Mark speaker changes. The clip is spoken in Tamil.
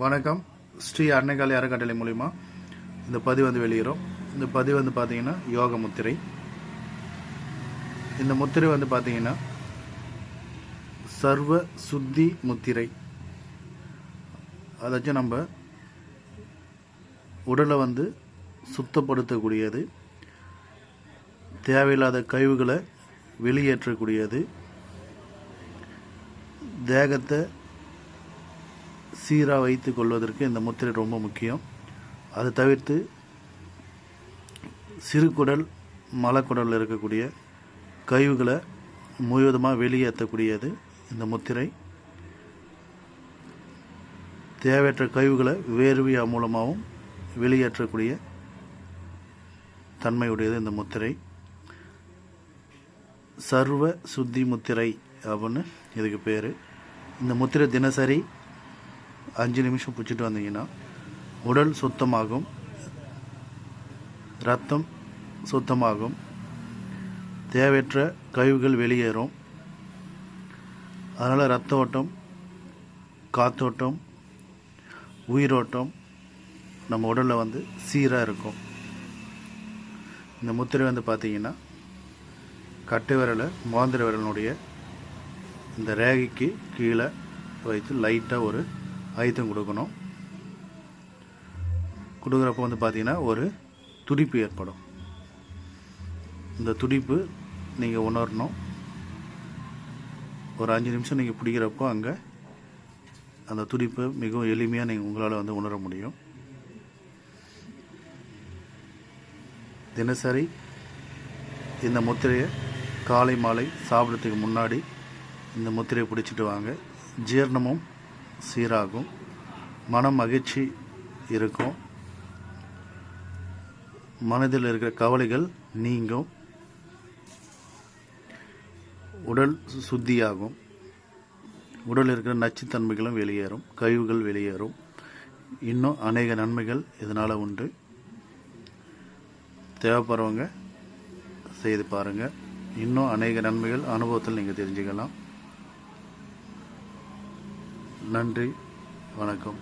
Speaker 1: வணக்கம். ஸ்ரீ அன்னைக்காலி அறக்கட்டளை மூலிமா இந்த பதிவு வந்து வெளியிடும் இந்த பதிவு வந்து பார்த்தீங்கன்னா யோக முத்திரை. இந்த முத்திரை வந்து பார்த்தீங்கன்னா சர்வ சுத்தி முத்திரை. அதாச்சும் நம்ம உடலை வந்து சுத்தப்படுத்தக்கூடியது. தேவையில்லாத கழிவுகளை வெளியேற்றக்கூடியது. தேகத்தை சீராக வைத்து கொள்வதற்கு இந்த முத்திரை ரொம்ப முக்கியம். அது தவிர்த்து சிறுகுடல் மலக்குடலில் இருக்கக்கூடிய கழிவுகளை முழுவதுமாக வெளியேற்றக்கூடியது இந்த முத்திரை. தேவையற்ற கழிவுகளை வேர்வியா மூலமாகவும் வெளியேற்றக்கூடிய தன்மையுடையது இந்த முத்திரை. சர்வ சுத்தி முத்திரை அப்படின்னு இதுக்கு பேர். இந்த முத்திரை தினசரி அஞ்சு நிமிஷம் பிடிச்சிட்டு வந்தீங்கன்னா உடல் சுத்தமாகும் ரத்தம் சுத்தமாகும் தேவையற்ற கழிவுகள் வெளியேறும். அதனால் ரத்த ஓட்டம் காத்தோட்டம் உயிரோட்டம் நம்ம உடலில் வந்து சீராக இருக்கும். இந்த முத்திரை வந்து பார்த்தீங்கன்னா கட்டை விரலை மோந்திர விரலினுடைய இந்த ரேகைக்கு கீழே வைத்து லைட்டாக ஒரு அழுத்தம் கொடுக்கணும். கொடுக்குறப்ப வந்து பார்த்திங்கன்னா ஒரு துடிப்பு ஏற்படும். இந்த துடிப்பு நீங்கள் உணரணும். ஒரு அஞ்சு நிமிஷம் நீங்கள் பிடிக்கிறப்போ அங்கே அந்த துடிப்பு மிகவும் எளிமையாக நீங்கள் உங்களால் வந்து உணர முடியும். தினசரி இந்த முத்திரையை காலை மாலை சாப்பிட்றதுக்கு முன்னாடி இந்த முத்திரையை பிடிச்சிட்டு வாங்க. ஜீரணமும் சீராகும். மன மகிழ்ச்சி இருக்கும். மனதில் இருக்கிற கவலைகள் நீங்கும். உடல் சுத்தியாகும். உடலில் இருக்கிற நச்சுத்தன்மைகளும் வெளியேறும். கழிவுகள் வெளியேறும். இன்னும் அநேக நன்மைகள் இதனால் உண்டு. தேவைப்படுறவங்க செய்து பாருங்கள் இன்னும் அநேக நன்மைகள் அனுபவத்தில் நீங்கள் தெரிஞ்சுக்கலாம். நன்றி வணக்கம்.